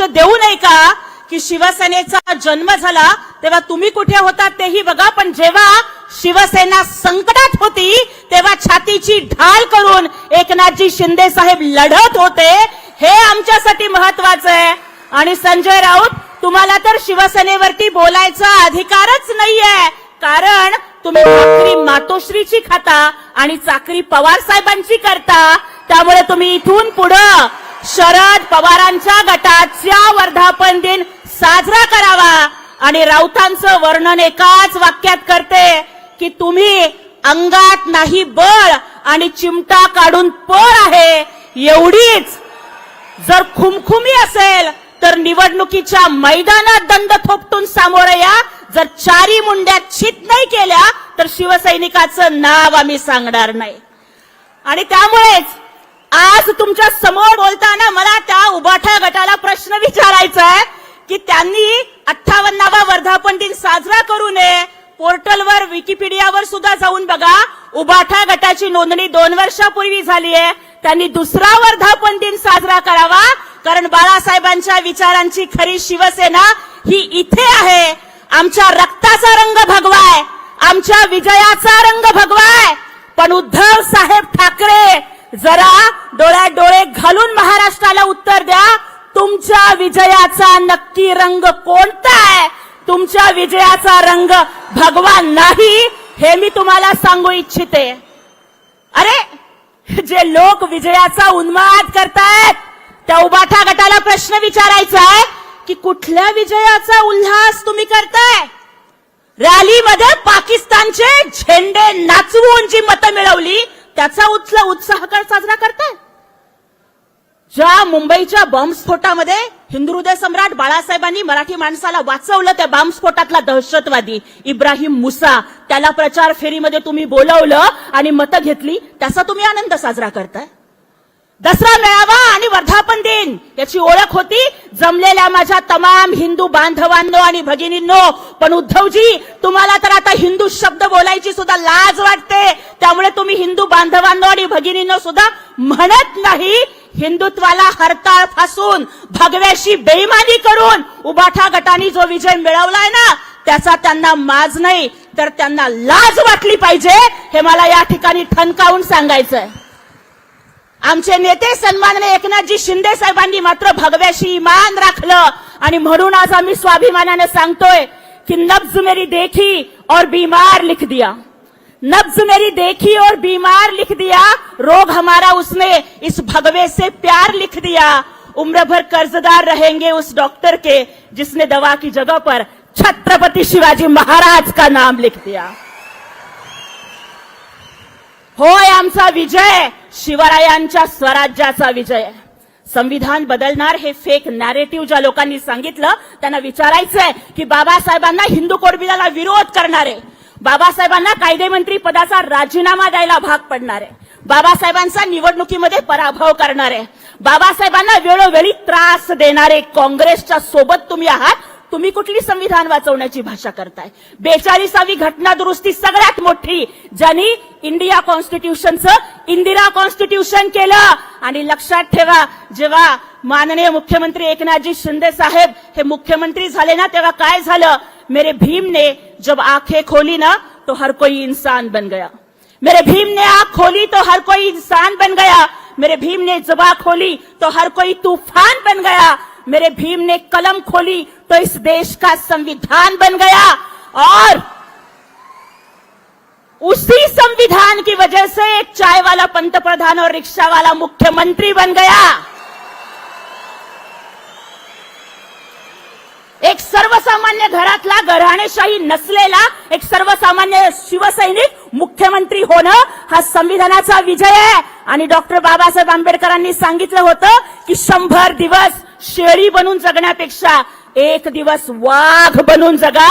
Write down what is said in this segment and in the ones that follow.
देऊ नये का की शिवसेनेचा जन्म झाला तेव्हा तुम्ही कुठे होता तेही बघा पण जेव्हा शिवसेना संकटात होती तेव्हा छातीची ढाल करून एकनाथजी शिंदे साहेब लढत होते. हे आमच्यासाठी महत्वाचं आहे. आणि संजय राऊत तुम्हाला तर शिवसेनेवरती बोलायचा अधिकारच नाहीये. कारण तुम्ही भाकरी मातोश्रीची खाता आणि चाकरी पवार साहेबांची करता. त्यामुळे तुम्ही इथून पुढं शरद पवारांच्या गटाच्या वर्धापन दिन साजरा करावा आणि राऊतांचं वर्णन एकाच वाक्यात करते की तुम्ही अंगात नाही बळ आणि चिमटा काढून पळ आहे. एवढीच. जर खुमखुमी असेल तर निवडणुकीच्या मैदानात दंड थोपटून सामोरं या जर चारी मुंड्या छित नाही केल्या तर शिवसैनिकाचं नाव आम्ही सांगणार नाही. आणि त्यामुळेच आज तुमच्यासमोर बोलताना मला त्या उभाठा गटाला प्रश्न विचारायचा आहे की त्यांनी अठ्ठावन्नावा वर्धापन दिन साजरा करू नये. पोर्टलवर विकिपीडियावर सुद्धा जाऊन बघा. उबाठा गटाची नोंदणी दोन वर्षापूर्वी झाली आहे त्यांनी दुसरा वर्धापन दिन साजरा करावा. कारण बाळासाहेबांच्या विचारांची खरी शिवसेना ही इथे आहे. आमच्या रक्ताचा रंग भगवाय. आमच्या विजयाचा रंग भगवाय. पण उद्धव साहेब ठाकरे जरा डोळ्यात डोळे घालून महाराष्ट्राला उत्तर द्या. तुमच्या विजयाचा नक्की रंग कोणता आहे? तुमच्या विजयाचा रंग भगवान नाही हे मी तुम्हाला सांगू इच्छिते. अरे जे लोक विजयाचा उन्माद करतायत त्या उबाठा गटाला प्रश्न विचारायचा आहे की कुठल्या विजयाचा उल्हास तुम्ही करताय? रॅलीमध्ये पाकिस्तानचे झेंडे नाचवून जी मतं मिळवली त्याचा उत्सव उत्साह साजरा करताय? ज्या मुंबईच्या बॉम्बस्फोटामध्ये हिंदू हृदय सम्राट बाळासाहेबांनी मराठी माणसाला वाचवलं त्या बॉम्बस्फोटातला दहशतवादी इब्राहिम मुसा त्याला प्रचार फेरीमध्ये तुम्ही बोलवलं आणि मतं घेतली त्याचा तुम्ही आनंद साजरा करताय? दसरा मेळावा वर्धापन दिन याची ओळख होती जमलेल्या माझ्या तमाम हिंदू बांधवांनो आणि भगिनींनो. पण उद्धवजी तुम्हाला तर आता हिंदू शब्द बोलायची सुद्धा लाज वाटते. त्यामुळे तुम्ही हिंदू बांधवांनो आणि भगिनींनो सुद्धा म्हणत नाही. हिंदुत्वाला हरताळ फासून भगव्याशी बेईमानी करून उबाठा गटाने जो विजय मिळवलाय ना त्याचा त्यांना माज नाही तर त्यांना लाज वाटली पाहिजे हे मला या ठिकाणी ठणकावून सांगायचंय. आमचे नेते सन्मानने एकनाथजी शिंदे साहेबांनी मात्र भगव्याशी इमान राखलं. आणि म्हणून आज आम्ही स्वाभिमानाने सांगतोय की नब्ज मेरी देखी और बीमार लिख दिया. नब्ज मेरी देखी और बीमार लिख दिया. रोग हमारा उसने इस भगवे से प्यार लिख दिया. उम्र भर कर्जदार रहेंगे उस डॉक्टर के जिसने दवा की जगह पर छत्रपति शिवाजी महाराज का नाम लिख दिया। होय आमचा विजय. शिवरायांच्या स्वराज्याचा विजय. संविधान बदलणार हे फेक नॅरेटिव्ह ज्या लोकांनी सांगितलं त्यांना विचारायचंय की बाबासाहेबांना हिंदू कोडबिलाला विरोध करणारे बाबासाहेबांना कायदेमंत्री पदाचा राजीनामा द्यायला भाग पडणारे बाबासाहेबांचा निवडणुकीमध्ये पराभव करणारे बाबासाहेबांना वेळोवेळी त्रास देणारे काँग्रेसच्या सोबत तुम्ही आहात तुम्ही कुठली संविधान वाचवण्याची भाषा करताय? बेचाळीसावी घटना दुरुस्ती सगळ्यात मोठी ज्यांनी इंडिया कॉन्स्टिट्यूशनचं इंदिरा कॉन्स्टिट्यूशन केलं. आणि लक्षात ठेवा जेव्हा माननीय मुख्यमंत्री एकनाथजी शिंदे साहेब हे मुख्यमंत्री झाले ना तेव्हा काय झालं? मेरे भीम ने जब आंखें खोली ना तो हर कोई इंसान बन गया. मेरे भीम ने आंख खोली तो हर कोई इंसान बन गया. मेरे भीम ने जबा खोली तो हर कोई तूफान बन गया. मेरे भीम ने कलम खोली तो इस देश का संविधान बन गया। और उसी संविधान की वजह से एक चाय वाला पंतप्रधान और रिक्शा वाला मुख्यमंत्री बन गया। एक सर्वसामान्य घरातला घराणेशाही नसलेला एक सर्वसामान्य शिवसैनिक मुख्यमंत्री होणं हा संविधानाचा विजय आहे. आणि डॉक्टर बाबासाहेब आंबेडकरांनी सांगितलं होतं की शंभर दिवस शेळी बनून जगण्यापेक्षा एक दिवस वाघ बनून जगा.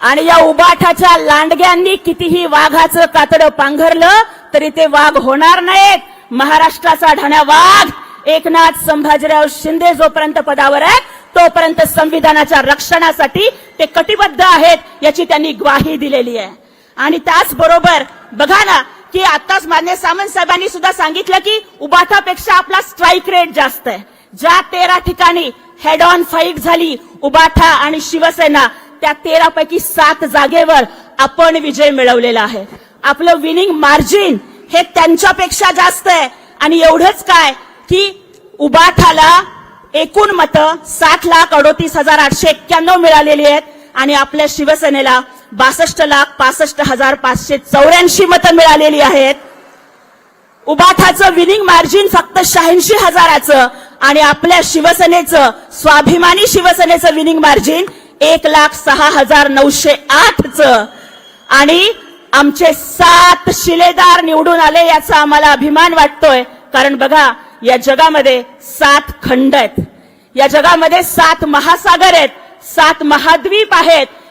आणि या उबाठाच्या लांडग्यांनी कितीही वाघाचं कातडं पांघरलं तरी ते वाघ होणार नाहीत. महाराष्ट्राचा ढण्या वाघ. एकनाथ संभाजीराव शिंदे जोपर्यंत पदावर आहेत तोपर्यंत संविधानाच्या रक्षणासाठी ते कटिबद्ध आहेत याची त्यांनी ग्वाही दिलेली आहे. आणि त्याचबरोबर बघा ना की आताच मान्य सामंत साहेबांनी सुद्धा सांगितलं की उबाठापेक्षा आपला स्ट्राईक रेट जास्त आहे. ज्या तेरा ठिकाणी हेड ऑन फाईट झाली उबाठा आणि शिवसेना त्या तेरापैकी सात जागेवर आपण विजय मिळवलेला आहे. आपलं विनिंग मार्जिन हे त्यांच्यापेक्षा जास्त आहे. आणि एवढंच काय की उबाठाला एकूण मतं सात लाख अडोतीस हजार आठशे एक्क्याण्णव मिळालेली आहेत. आणि आपल्या शिवसेनेला बासष्ट लाख पासष्ट हजार पाचशे चौऱ्याऐंशी मतं मिळालेली आहेत. उबाठाचं विनिंग मार्जिन फक्त शहाऐंशी हजाराचं आणि आपल्या शिवसेनेचं स्वाभिमानी शिवसेनेचं विनिंग मार्जिन एक लाख सहा हजार नऊशे आठचं. आणि आमचे सात शिलेदार निवडून आले याचा आम्हाला अभिमान वाटतोय. कारण बघा या जगामध्ये सात खंड आहेत. या जगामध्ये सात महासागर आहेत. सात महाद्वीप आहेत.